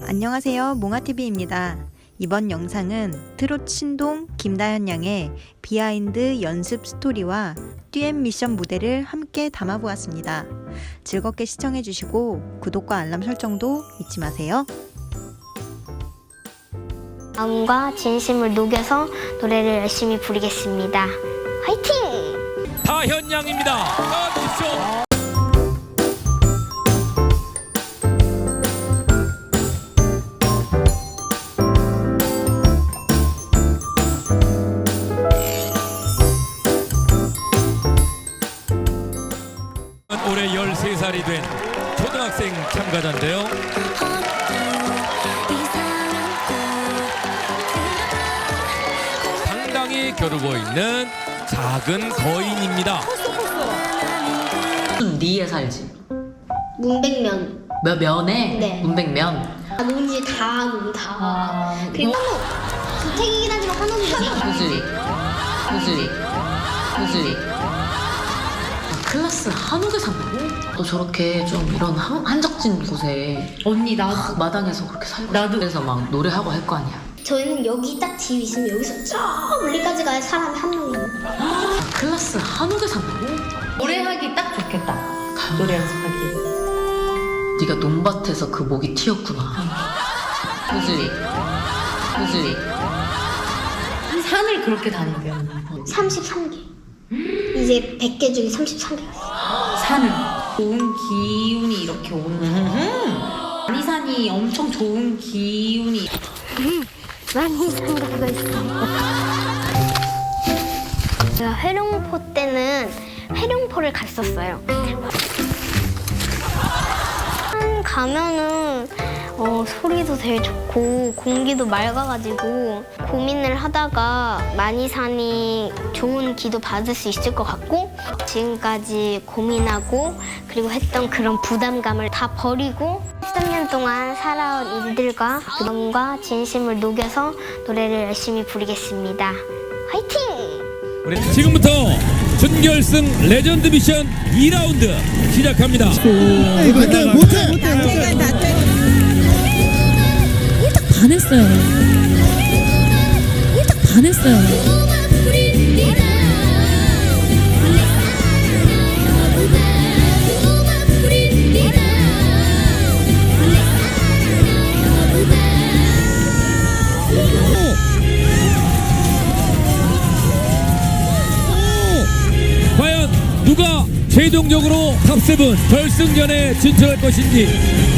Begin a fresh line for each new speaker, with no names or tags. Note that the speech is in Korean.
안녕하세요. 몽아TV입니다. 이번 영상은 트롯 신동 김다현 양의 비하인드 연습 스토리와 듀엣 미션 무대를 함께 담아보았습니다. 즐겁게 시청해주시고 구독과 알람 설정도 잊지 마세요.
마음과 진심을 녹여서 노래를 열심히 부르겠습니다. 화이팅!
다현 양입니다. 나와주십 13살이 된 초등학생 참가자인데요. 상당히 겨루고 있는 작은 거인입니다.
니에 살지.
문백면.
몇 면에
네.
문백면.
아, 뭔지 다 논, 다.
아,
그리고 한옥. 주택이긴 하지만 한옥이
그지. 그지. 그지. 아, 클래스 한옥에 산다고? 너 저렇게 좀 이런 한, 한적진 곳에
언니
나막 마당에서 그렇게 살고
나도.
그래서 막 노래하고 할 거 아니야.
저희는 여기 딱 집 있으면 여기서 저 멀리까지 갈 사람이 한 명이.
아, 클래스 한옥에 산다고?
노래하기 딱 좋겠다. 노래 연습하기.
네가 논밭에서 그 목이 튀었구나. 그지. 그지.
산을 그렇게 다니면
33개. 이제 100개 중에 33개가
산을 좋은 기운이 이렇게 오는. 아리산이 엄청 좋은 기운이
많이 생각가 있습니다. 제가 회룡포 때는 회룡포를 갔었어요. 산 가면은 어, 소리도 되게 좋고 공기도 맑아가지고 고민을 하다가 마니산이 좋은 기도 받을 수 있을 것 같고 지금까지 고민하고 그리고 했던 그런 부담감을 다 버리고 13년 동안 살아온 일들과 마음과 진심을 녹여서 노래를 열심히 부르겠습니다. 화이팅!
우리 지금부터 준결승 레전드 미션 2라운드 시작합니다.
못해
반했어요. 홀딱 반했어요.
과연 누가 최종적으로 탑7 결승전에 진출할 것인지